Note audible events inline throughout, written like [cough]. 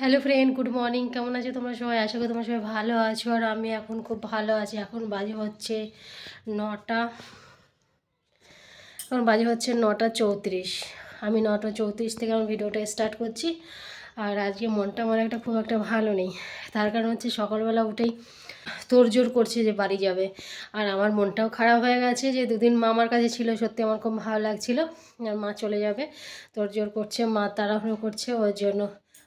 Hello friend good morning কেমন আছো তোমরা সবাই? আশা করি তোমরা সবাই ভালো আছো। আর আমি এখন খুব ভালো আছি। এখন বাজে হচ্ছে নটা। এখন বাজে হচ্ছে নটা চৌত্রিশ। আমি নটা চৌত্রিশ থেকে আমার ভিডিওটা স্টার্ট করছি। আর আজকে মনটা আমার একটা খুব একটা ভালো নেই। তার কারণ হচ্ছে সকালবেলা উঠেই তোড়জোড় করছে যে বাড়ি যাবে। আর আমার মনটাও খারাপ হয়ে গেছে যে দুদিন মা আমার কাছে ছিল। সত্যি আমার খুব ভালো লাগছিল। আর মা চলে যাবে। তোড়জোড় করছে, মা তাড়াহুড়ো করছে। ওর জন্য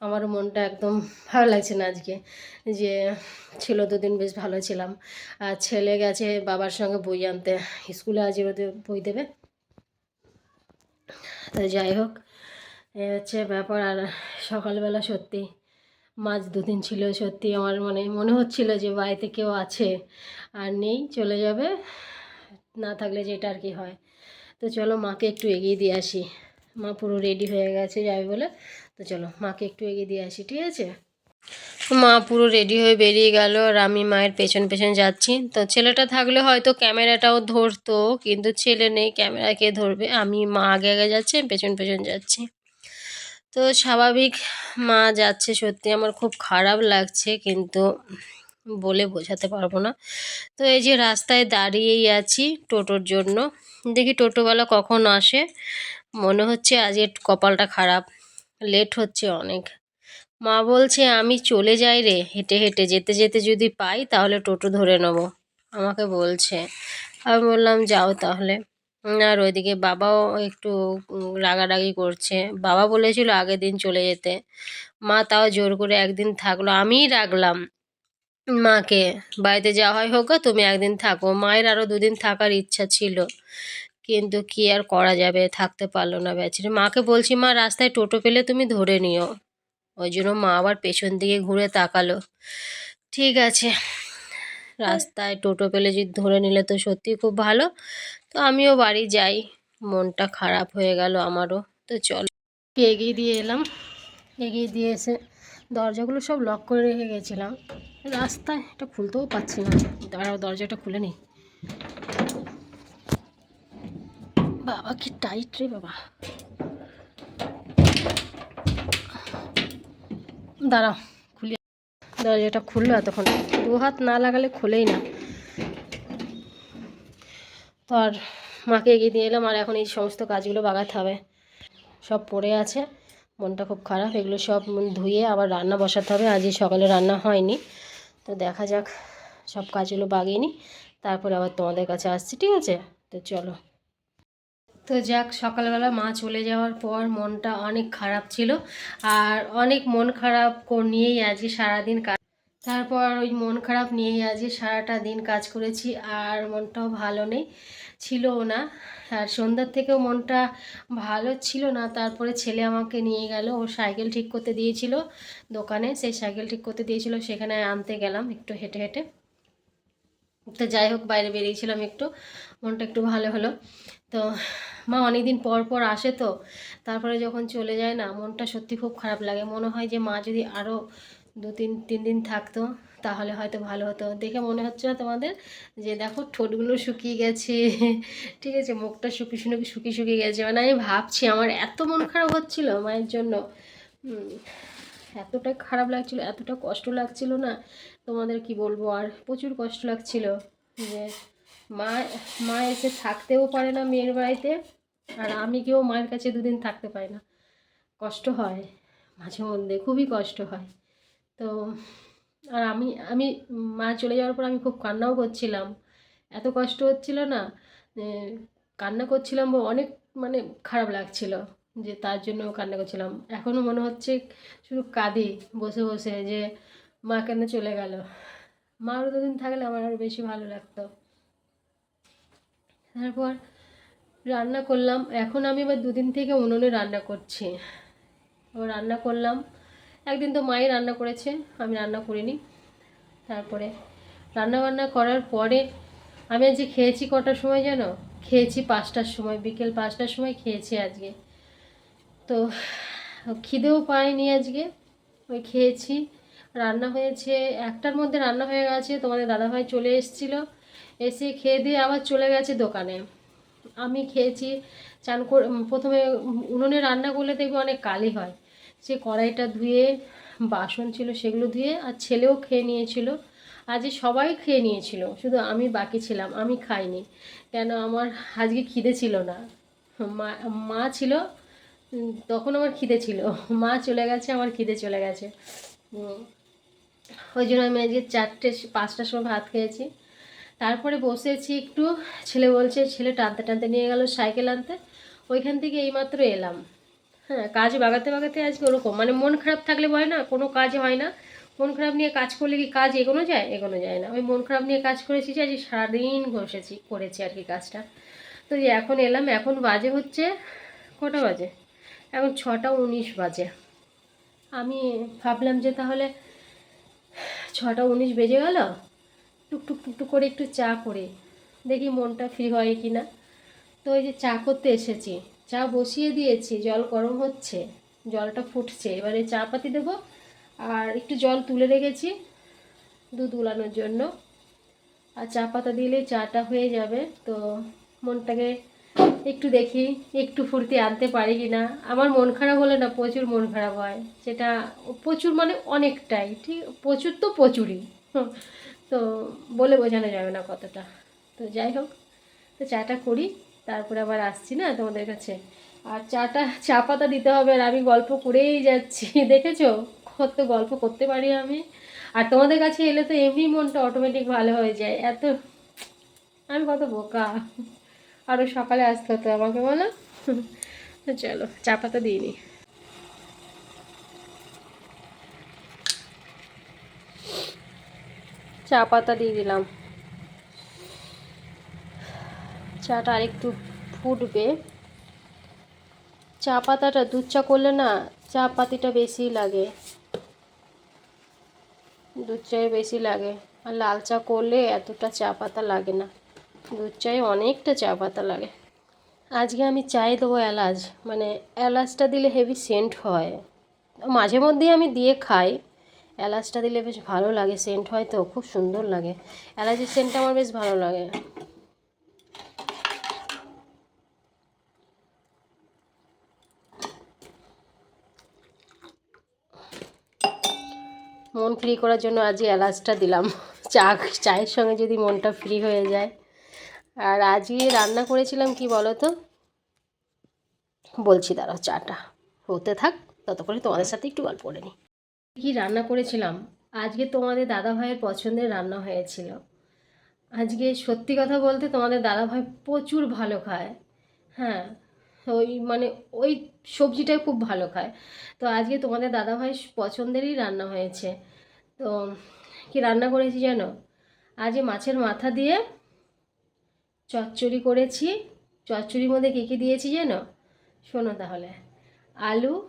আমারও মনটা একদম ভালো লাগছে না আজকে। যে ছিল দুদিন বেশ ভালো ছিলাম। আর ছেলে গেছে বাবার সঙ্গে বই আনতে। স্কুলে আজ বই দেবে। তো যাই হোক, এ হচ্ছে ব্যাপার। আর সকালবেলা সত্যি মাঝ দুদিন ছিল সত্যি আমার মানে মনে হচ্ছিল যে বাড়িতে কেউ আছে আর নেই, চলে যাবে। না থাকলে যেটা আর কি হয়। তো চলো মাকে একটু এগিয়ে দিয়ে আসি। মা পুরো রেডি হয়ে গেছে যাবে বলে। তো চলো, মাকে একটু এগিয়ে দিয়ে আসি, ঠিক আছে? মা পুরো রেডি হয়ে বেরিয়ে গেল আর আমি মায়ের পেছন পেছন যাচ্ছি। তো ছেলেটা থাকলে হয়তো ক্যামেরাটাও ধরতো, কিন্তু ছেলে নেই, ক্যামেরা কে ধরবে? আমি মা আগে আগে যাচ্ছি পেছন পেছন যাচ্ছি। তো স্বাভাবিক মা যাচ্ছে সত্যি, আমার খুব খারাপ লাগছে, কিন্তু বলে বোঝাতে পারব না। তো এই যে রাস্তায় দাঁড়িয়েই আছি টোটোর জন্য। দেখি টোটোওয়ালা কখন আসে, মনে হচ্ছে আজকে কপালটা খারাপ। লেট হচ্ছে অনেক। মা বলছে, আমি চলে যাই রে, হেঁটে হেঁটে। যেতে যেতে যদি পাই, তাহলে টোটো ধরে নেব। আমাকে বলছে। আমি বললাম, যাও তাহলে। আর ওইদিকে বাবাও একটু রাগারাগি করছে। বাবা বলেছিল আগের দিন চলে যেতে। মা তাও জোর করে একদিন থাকল। আমিই রাখলাম মাকে। বাড়িতে যাওয়া হয় হোক তুমি একদিন থাকো। মায়ের আরও দুদিন থাকার ইচ্ছা ছিল। কিন্তু কি আর করা যাবে? থাকতে পারল না বেচারি। মাকে বলছি, মা, রাস্তায় টোটো পেলে তুমি ধরে নিও। ওই জন্য মা আবার পেছন দিকে ঘুরে তাকালো। ঠিক আছে, রাস্তায় টোটো পেলে যদি ধরে নিলে তো সত্যি খুব ভালো। তো আমিও বাড়ি যাই। মনটা খারাপ হয়ে গেল আমারও। তো চল। এগিয়ে দিয়ে এলাম। এগিয়ে দিয়ে এসে দরজাগুলো সব লক করে রেখে গেছিলাম। রাস্তায় এটা খুলতেও পাচ্ছি না। দাঁড়াও, দরজাটা খুলে নিই। বাবা, কি টাইট রে বাবা। দাঁড়াও, খুলি। দরজাটা খুললো এতক্ষণ। দু হাত না লাগালে খোলেই না। তো আর মাকে এগিয়ে দিয়ে এলাম, আর এখন এই সমস্ত কাজগুলো বাগাতে হবে। সব পড়ে আছে, মনটা খুব খারাপ। এগুলো সব ধুয়ে আবার রান্না বসাতে হবে। আজই সকালে রান্না হয়নি। তো দেখা যাক, সব কাজগুলো বাগিয়ে নিই তারপরে আবার তোমাদের কাছে আসছি, ঠিক আছে? তো চলো। তো যাক, সকালবেলা মা চলে যাওয়ার পর মনটা অনেক খারাপ ছিল আর অনেক মন খারাপ নিয়েই আজকে সারাদিন কাজ তারপর ওই মন খারাপ নিয়েই আজকে সারাটা দিন কাজ করেছি আর মনটাও ভালো নেই, ছিলও না। আর সন্ধ্যার থেকেও মনটা ভালো ছিল না, তারপরে ছেলে আমাকে নিয়ে গেল, ও সাইকেল ঠিক করতে দিয়েছিল দোকানে, সেই সাইকেল ঠিক করতে দিয়েছিল, সেখানে আনতে গেলাম একটু হেঁটে হেঁটে। তো যাই হোক, বাইরে বেরিয়েছিলাম একটু। মনটা একটু ভালো হলো। তো মা অনেকদিন পর পর আসে তো, তারপরে যখন চলে যায় না, মনটা সত্যি খুব খারাপ লাগে। মনে হয় যে মা যদি আরও দু তিন তিন দিন থাকতো, তাহলে হয়তো ভালো হতো। দেখে মনে হচ্ছে না তোমাদের যে দেখো, ঠোঁটগুলো শুকিয়ে গেছে। ঠিক আছে, মুখটা শুকিয়ে শুকিয়ে শুকিয়ে শুকিয়ে গেছে। মানে আমি ভাবছি, আমার এত মন খারাপ হচ্ছিল মায়ের জন্য। এতটা খারাপ লাগছিল, এতটা কষ্ট লাগছিল না? তোমাদের কি বলব? আর প্রচুর কষ্ট লাগছিল যে মা মা এসে থাকতেও পারে না মেয়ের বাড়িতে আর আমি কেউ মায়ের কাছে দুদিন থাকতে পারি না। কষ্ট হয়, মাঝে মধ্যে খুবই কষ্ট হয়। তো আর আমি আমি মা চলে যাওয়ার পর আমি খুব কান্নাও করছিলাম। এত কষ্ট হচ্ছিল না কান্না করছিলাম অনেক মানে খারাপ লাগছিল। যে তার জন্য কান্না করছিলাম। এখনও মনে হচ্ছে শুধু কাঁদি বসে বসে যে মা কেন চলে গেল। মা আরও দুদিন থাকলে আমার আরও বেশি ভালো লাগতো। তারপর রান্না করলাম। এখন আমি এবার দুদিন থেকে উনুনে রান্না করছি। এবার রান্না করলাম। একদিন তো মাই রান্না করেছে, আমি রান্না করিনি। তারপরে রান্না বান্না করার পরে আমি আজকে খেয়েছি কটার সময় জানো? খেয়েছি পাঁচটার সময়, বিকেল পাঁচটার সময় খেয়েছি আজকে। তো খিদেও পাইনি আজকে, ওই খেয়েছি। রান্না হয়েছে, একটার মধ্যে রান্না হয়ে গেছে, তোমাদের দাদাভাই চলে এসেছিল। এসে খেয়ে দিয়ে আবার চলে গেছে দোকানে। আমি খেয়েছি, চান করে প্রথমে উনুনে রান্না করলে দেখবে অনেক কালি হয়। সে কড়াইটা ধুয়ে, বাসন ছিল সেগুলো ধুয়ে, আর ছেলেও খেয়ে নিয়েছিল। আজকে সবাই খেয়ে নিয়েছিল, শুধু আমি বাকি ছিলাম, আমি খাইনি। কেন আমার আজকে খিদে ছিল না। মা মা ছিল তখন আমার খিদে ছিল। মা চলে গেছে, আমার খিদে চলে গেছে। ওই জন্য আমি আজকে চারটে, পাঁচটার সময় ভাত খেয়েছি। তারপরে বসেছি একটু, ছেলে বলছে, ছেলে টানতে টানতে নিয়ে গেল সাইকেল আনতে। ওইখান থেকে এইমাত্র এলাম। হ্যাঁ কাজ বাগাতে বাগাতে আজকে ওরকম। মানে মন খারাপ থাকলে হয় না, কোনো কাজ হয় না। মন খারাপ নিয়ে কাজ করলে কি কাজ এগোনো যায়? এগোনো যায় না। ওই মন খারাপ নিয়ে কাজ করেছি যে, আজকে সারাদিন বসেছি, করেছি আর কি কাজটা। তো এখন এলাম, এখন বাজে হচ্ছে কটা বাজে? এখন ছটা উনিশ বাজে। আমি ভাবলাম যে তাহলে ছটা উনিশ বেজে গেল টুকটুক টুকটুক করে একটু চা করে, দেখি মনটা ফ্রি হয় কি না তো ওই যে চা করতে এসেছি, চা বসিয়ে দিয়েছি, জল গরম হচ্ছে, জলটা ফুটছে, এবারে চা পাতি দেবো, আর একটু জল তুলে রেখেছি দুধ উলানোর জন্য। আর চা পাতা দিলে চাটা হয়ে যাবে, তো মনটাকে একটু দেখি, একটু ফুর্তি আনতে পারি কি না আমার মন খারাপ হলে না প্রচুর মন খারাপ হয়। সেটা প্রচুর মানে অনেকটাই, ঠিক, প্রচুর তো প্রচুরই। তো বলে বোঝানো যাবে না কতটা। তো যাই হোক, তো চাটা করি, তারপরে আবার আসছি না তোমাদের কাছে। আর চাটা, চা পাতা দিতে হবে আর আমি গল্প করেই যাচ্ছি। দেখেছ? কত গল্প করতে পারি আমি? আর তোমাদের কাছে এলে তো এমনি মনটা অটোমেটিক ভালো হয়ে যায়। এত, আমি কত বোকা। আরও সকালে আসতে হতো আমাকে, বলো? চলো, চা পাতা দিয়ে নিই চা পাতা দিয়ে দিলাম। চাটা আরেকটু ফুটবে। চা পাতাটা দুধ চা করলে না, চা পাতিটা বেশি লাগে। দুধ চায়ে বেশি লাগে। আর লাল চা করলে এতটা চা পাতা লাগে না। দুধ চায়ে অনেকটা চা পাতা লাগে। আজকে আমি চায়ে দেবো এলাচ মানে এলাচটা দিলে হেভি সেন্ট হয়। মাঝে মধ্যেই আমি দিয়ে খাই, এলাচটা দিলে বেশ ভালো লাগে সেন্ট হয় তো, খুব সুন্দর লাগে। এলাচের সেন্টটা আমার বেশ ভালো লাগে। মন ফ্রি করার জন্য আজকে এলাচটা দিলাম। চা, চায়ের সঙ্গে যদি মনটা ফ্রি হয়ে যায়। আর আজকে রান্না করেছিলাম কি বলো তো বলছি দাঁড়াও চাটা। হতে থাক, ততক্ষণে তোমাদের সাথে একটু গল্প করে নিই কী রান্না করেছিলাম? আজকে তোমাদের দাদা ভাইয়ের পছন্দের রান্না হয়েছিল। আজকে সত্যি কথা বলতে তোমাদের দাদা ভাই প্রচুর ভালো খায়। হ্যাঁ ওই মানে ওই সবজিটাই খুব ভালো খায়। তো আজকে তোমাদের দাদা ভাই পছন্দেরই রান্না হয়েছে। তো কি রান্না করেছি জানো? আজকে মাছের মাথা দিয়ে চচ্চড়ি করেছি। চচ্চড়ির মধ্যে কী কী দিয়েছি জানো? শোনো তাহলে। আলু,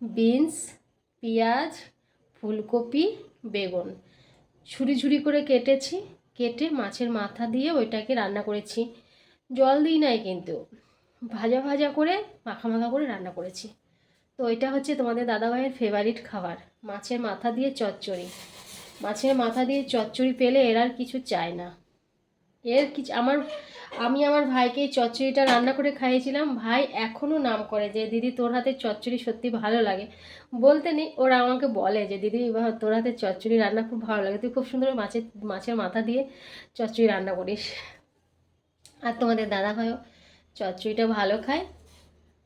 বিনস, পেঁয়াজ, ফুলকপি, বেগুন। ছুরি ঝুরি করে কেটেছি। কেটে মাছের মাথা দিয়ে ওইটাকে রান্না করেছি। জল দিই নাই কিন্তু। ভাজা ভাজা করে, মাখা মাখা করে রান্না করেছি। তো ওইটা হচ্ছে তোমাদের দাদাভাইয়ের ফেভারিট খাবার, মাছের মাথা দিয়ে চচ্চড়ি। মাছের মাথা দিয়ে চচ্চড়ি পেলে এর আর কিছু চায় না। এর কিছু আমার আমি আমার ভাইকে চচ্চড়িটা রান্না করে খাইয়েছিলাম। ভাই এখনও নাম করে যে, দিদি, তোর হাতের চচ্চড়ি সত্যি ভালো লাগে। বলতে নেই, ওরা আমাকে বলে যে, দিদি তোর হাতের চচ্চড়ি রান্না খুব ভালো লাগে। তুই খুব সুন্দর মাছের মাছের মাথা দিয়ে চচ্চড়ি রান্না করিস। আর তোমাদের দাদা ভাইও চচ্চড়িটা ভালো খায়।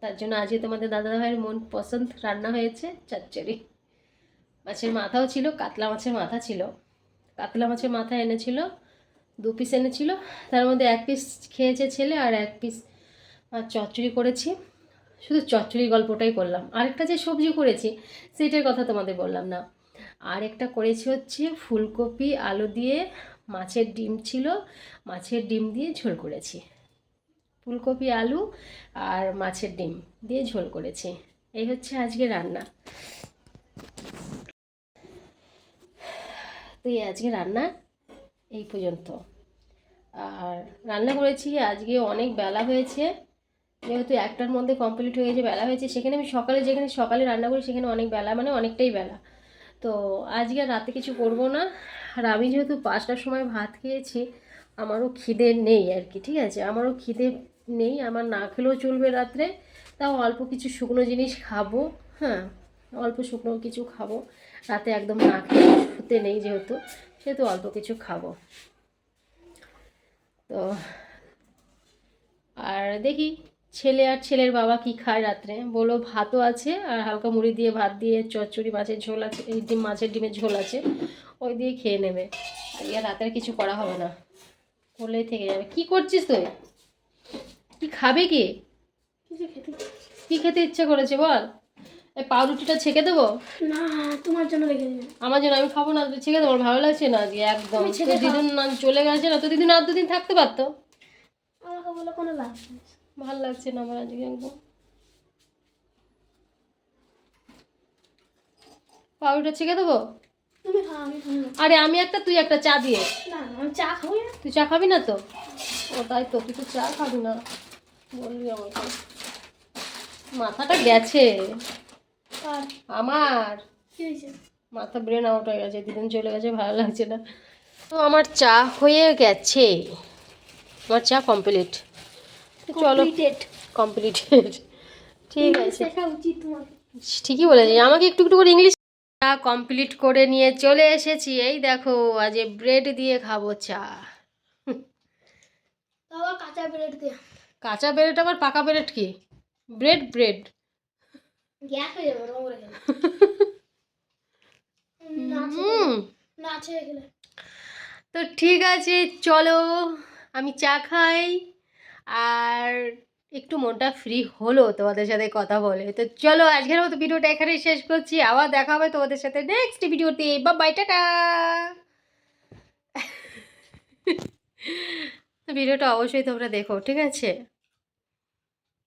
তার জন্য আজকে তোমাদের দাদা ভাইয়ের মন পছন্দ রান্না হয়েছে চচ্চড়ি। মাছের মাথাও ছিল, কাতলা মাছের মাথা ছিল। কাতলা মাছের মাথা এনেছিল। দু পিস এনেছিল। তার মধ্যে এক পিস খেয়েছে ছেলে আর এক পিস চচ্চড়ি করেছি। শুধু চচ্চড়ি গল্পটাই করলাম। আরেকটা যে সবজি করেছি সেটার কথা তোমাদের বললাম না। আরেকটা করেছি হচ্ছে ফুলকপি, আলু দিয়ে মাছের ডিম ছিল, মাছের ডিম দিয়ে ঝোল করেছি। ফুলকপি, আলু আর মাছের ডিম দিয়ে ঝোল করেছি। এই হচ্ছে আজকে রান্না। তো এই আজকে রান্না এই পর্যন্ত। আর রান্না করেছি, আজকে অনেক বেলা হয়েছে। যেহেতু একটার মধ্যে কমপ্লিট হয়ে গেছে, বেলা হয়েছে, সেখানে আমি সকালে যেখানে সকালে রান্না করি, সেখানে অনেক বেলা মানে অনেকটাই বেলা। তো আজকে আর রাতে কিছু করব না। আর আমি যেহেতু পাঁচটার সময় ভাত খেয়েছি, আমারও খিদে নেই আর কি, ঠিক আছে? আমারও খিদে নেই, আমার না খেলেও চলবে রাত্রে। তাও অল্প কিছু শুকনো জিনিস খাব হ্যাঁ? অল্প শুকনো কিছু খাব। রাতে একদম না খেয়ে শুতে নেই যেহেতু। সেহেতু অল্প কিছু খাব। তো আর দেখি ছেলে আর ছেলের বাবা কি খায় রাত্রে। বলো ভাতও আছে আর হালকা মুড়ি দিয়ে ভাত দিয়ে চচ্চড়ি মাছের ঝোল আছে এই ডিম মাছের ডিমের ঝোল আছে ওই দিয়ে খেয়ে নেবে। আর ইয়া রাতের কিছু করা হবে না। করলেই থেকে যাবে। কি করছিস তুই? কি খাবে কি? কিছু খেতে কি খেতে ইচ্ছে করেছে বল? এই পাউরুটিটা ছেঁকে দেবো? না তোমার জন্য রেখে দেবে আমার জন্য আমি খাব না ছেঁকে দেবো আমার ভালো লাগছে না আজকে একদম। দিদুন না চলে গেছে না তো দিদুন আর দুদিন থাকতে পারতো। আমাকে বলে কোনো লাভ ভালো লাগছে না আমার আজকে একদম। পাউরুটা ছেঁকে দেবো। আরে আমি একটা তুই একটা চা দিয়ে। চা খাব না। তুই চা খাবি না তো? ও তাই তো তুই তো চা খাবি না। বলবি আমাকে। মাথাটা গেছে। আমার। মাথা ব্রেন আউট হয়ে গেছে দিদিন চলে গেছে ভালো লাগছে না। তো আমার চা হয়ে গেছে। আমার চা কমপ্লিট চলো. কমপ্লিটেড ঠিক আছে। ঠিকই বলেছি আমাকে একটু একটু করে ইংলিশ চা কমপ্লিট করে নিয়ে চলে এসেছি। এই দেখো আজ ব্রেড দিয়ে খাব চা। কাঁচা ব্রেড দিয়ে। কাঁচা ব্রেড আবার পাকা ব্রেড কি? ব্রেড ব্রেড গ্যাস হয়ে যাবে তো ঠিক আছে চলো আমি চা খাই আর একটু মনটা ফ্রি হলো তোমাদের সাথে কথা বলে। তো চলো আজকের মতো ভিডিওটা এখানেই শেষ করছি আবার দেখা হবে তোমাদের সাথে নেক্সট ভিডিওতে। বা বাই টাটা [laughs] ভিডিওটা অবশ্যই তোমরা দেখো ঠিক আছে?